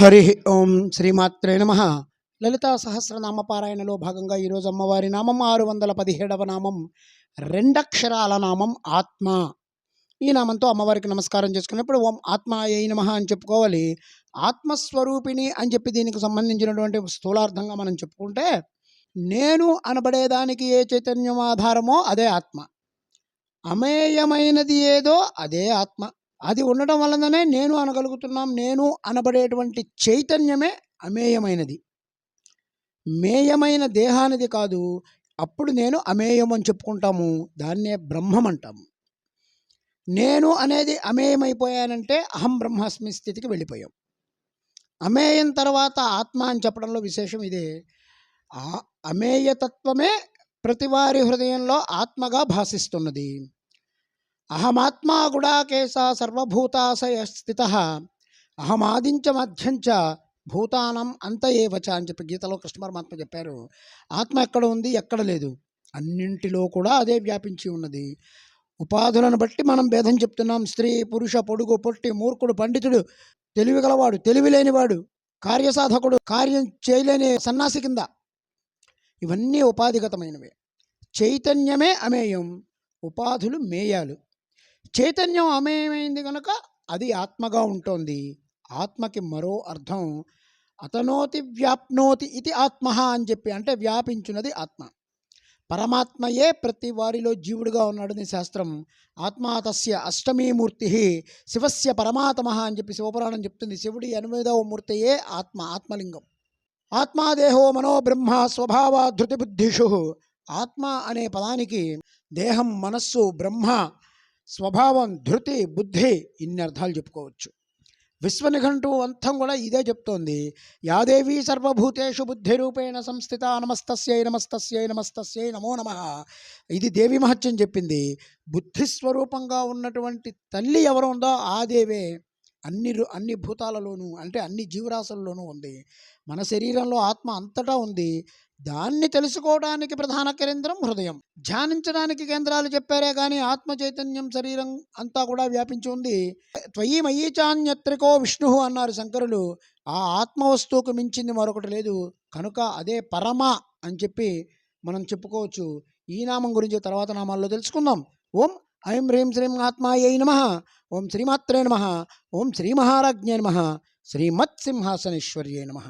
హరి ఓం శ్రీమాత్రే నమ. లలితా సహస్రనామ పారాయణలో భాగంగా ఈరోజు అమ్మవారి నామం ఆరు వందల పదిహేడవ నామం రెండక్షరాల నామం ఆత్మ. ఈ నామంతో అమ్మవారికి నమస్కారం చేసుకున్నప్పుడు ఓం ఆత్మ ఏ నమ అని చెప్పుకోవాలి. ఆత్మస్వరూపిణి అని చెప్పి దీనికి సంబంధించినటువంటి స్థూలార్థంగా మనం చెప్పుకుంటే నేను అనబడేదానికి ఏ చైతన్యం ఆధారమో అదే ఆత్మ. అమేయమైనది ఏదో అదే ఆత్మ. అది ఉండటం వలననే నేను అనగలుగుతున్నాం నేను అనబడేటువంటి చైతన్యమే అమేయమైనది. మేయమైన దేహానిది కాదు అప్పుడు నేను అమేయం అని చెప్పుకుంటాము దాన్నే బ్రహ్మం అంటాము. నేను అనేది అమేయమైపోయానంటే అహం బ్రహ్మాస్మి స్థితికి వెళ్ళిపోయాం. అమేయం తర్వాత ఆత్మ అని చెప్పడంలో విశేషం ఇదే. ఆ అమేయతత్వమే ప్రతివారి హృదయంలో ఆత్మగా భాసిస్తున్నది. అహమాత్మా గుడాకేశ సర్వభూతాశయ స్థిత. అహమాదించ మధ్యంచ భూతానం అంత ఏవచ అని చెప్పి గీతలో కృష్ణ పరమాత్మ చెప్పారు. ఆత్మ ఎక్కడ ఉంది? ఎక్కడ లేదు. అన్నింటిలో కూడా అదే వ్యాపించి ఉన్నది. ఉపాధులను బట్టి మనం భేదం చెప్తున్నాం. స్త్రీ పురుష పొడుగు పొట్టి మూర్ఖుడు పండితుడు తెలివి గలవాడు తెలివి లేనివాడు కార్యసాధకుడు కార్యం చేయలేని సన్నాసి కింద. ఇవన్నీ ఉపాధిగతమైనవే. చైతన్యమే అమేయం. ఉపాధులు మేయాలు. చైతన్యం అమేయమైంది కనుక అది ఆత్మగా ఉంటుంది. ఆత్మకి మరో అర్థం అతనోతి వ్యాప్నోతి ఇది ఆత్మ అని చెప్పి అంటే వ్యాపించున్నది ఆత్మ. పరమాత్మయే ప్రతి వారిలో జీవుడుగా ఉన్నాడని శాస్త్రం. ఆత్మాతస్య అష్టమీమూర్తి శివస్య పరమాత్మ అని చెప్పి శివపురాణం చెప్తుంది. శివుడి ఎనిమిదవ మూర్తియే ఆత్మ ఆత్మలింగం. ఆత్మాదేహో మనో బ్రహ్మ స్వభావ ధృతిబుద్ధిషు ఆత్మ అనే పదానికి దేహం మనస్సు బ్రహ్మ స్వభావం ధృతి బుద్ధి ఇన్ని అర్థాలు చెప్పుకోవచ్చు. విశ్వనిఘంటు అంతం కూడా ఇదే చెప్తోంది. యాదేవి సర్వభూతేషు బుద్ధిరూపేణ సంస్థిత నమస్తస్యై నమస్తస్యై నమస్తస్యై నమో నమ. ఇది దేవి మహత్యం చెప్పింది. బుద్ధి స్వరూపంగా ఉన్నటువంటి తల్లి ఎవరు ఉందో ఆ దేవే. అన్ని అన్ని భూతాలలోనూ అంటే అన్ని జీవరాశుల్లోనూ ఉంది. మన శరీరంలో ఆత్మ అంతటా ఉంది. దాన్ని తెలుసుకోవడానికి ప్రధాన కేంద్రం హృదయం. ధ్యానించడానికి కేంద్రాలు చెప్పారే కానీ ఆత్మ చైతన్యం శరీరం అంతా కూడా వ్యాపించి ఉంది. త్వయి మయీచాన్యత్రికో విష్ణు అన్నారు శంకరులు. ఆ ఆత్మ వస్తువుకు మించింది మరొకటి లేదు. కనుక అదే పరమ అని చెప్పి మనం చెప్పుకోవచ్చు. ఈ నామం గురించి తర్వాత నామాల్లో తెలుసుకుందాం. ఓం ఐం హ్రీం శ్రీం ఆత్మాయై నమ ఓం శ్రీమాత్రే నమ ఓం శ్రీ మహారాజ్ఞే నమ శ్రీమత్ సింహాసనేశ్వర్యే నమ